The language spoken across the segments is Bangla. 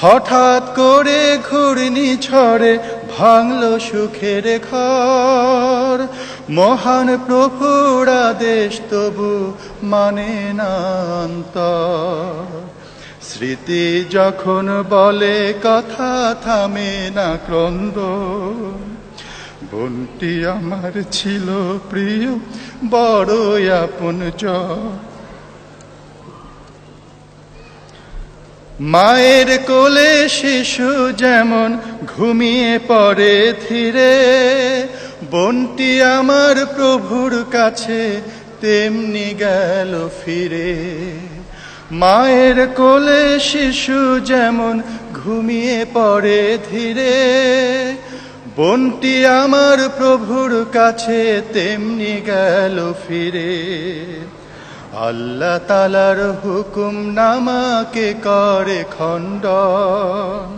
হঠাৎ করে ঘূর্ণি ছড়ে ভাঙল সুখের ঘর। মহান প্রভুর আদেশ তবু মানে না স্মৃতি যখন বলে, কথা থামে না ক্রন্দ। বোনটি আমার ছিল প্রিয় বড় আপন জন মায়ের কোলে শিশু যেমন ঘুমিয়ে পড়ে ধীরে, বনটি আমার প্রভুর কাছে তেমনি গেল ফিরে। মায়ের কোলে শিশু যেমন ঘুমিয়ে পড়ে ধীরে, বনটি আমার প্রভুর কাছে তেমনি গেল ফিরে। আল্লাহ তালার হুকুম নামাকে করে খণ্ডন।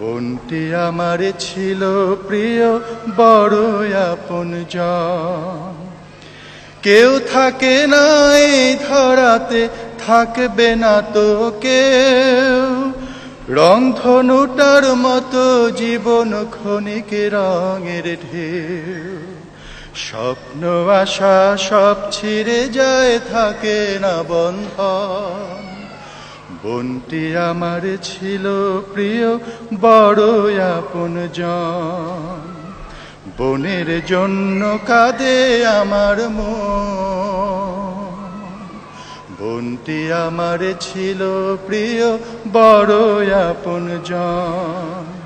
বনটি আমার ছিল প্রিয় বড় আপন কেউ থাকে না এই ধরাতে, থাকবে না তো কেউ। রংধনুটার মতো জীবন ক্ষণিক রঙের ঢেউ। স্বপ্ন, আশা সব ছিঁড়ে যায়, থাকে না বন্ধন। বনটি আমার ছিল প্রিয়, বড় আপন বনের জন্য কাঁদে আমার মন। বনটি আমার ছিল প্রিয়, বড় আপন জন।